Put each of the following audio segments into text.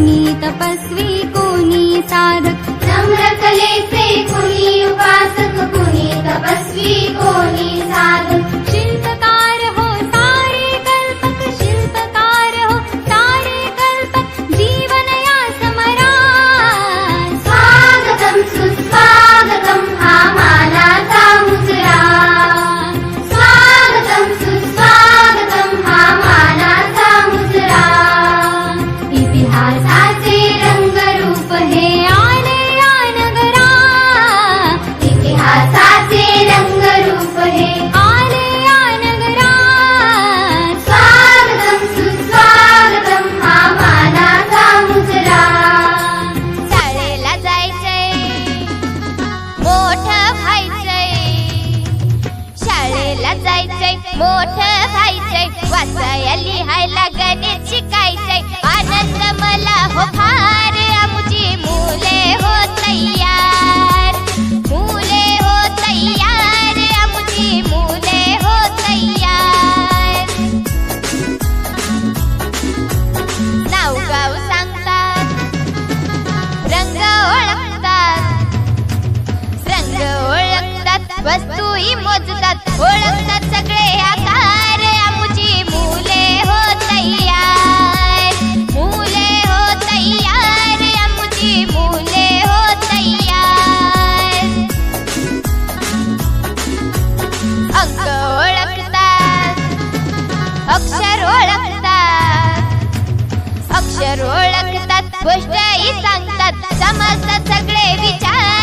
कोणी तपस्वी कोणी साधक. नम्र कलेचे कोणी उपासक कोणी तपस्वी कोणी साधक. मोठ व्हायचंय. वाचायला लिहायला वस्तूही मोजतात ओळखतात सगळे. आकार आमुची मुले हो तयार. मुले हो तयार आमुची मुले हो तयार. अंक ओळखतात अक्षर ओळखतात. अक्षर ओळखतात गोष्टही सांगतात समजतात सगळे विचार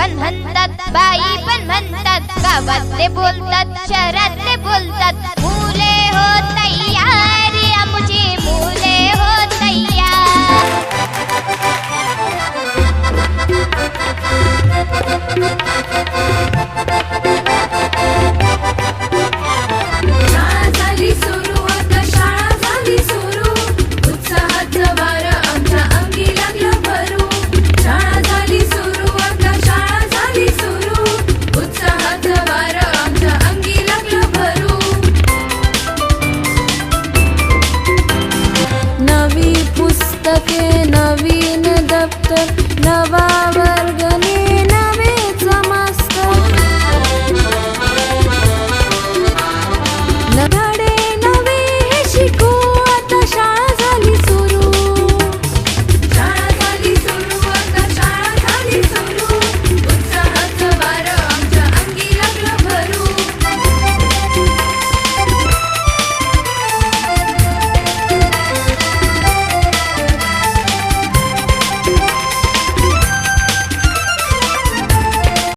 पण म्हणतात बाई पण म्हणतात गावात ते बोलतात शहरात ते बोलतात मुले हो तयार.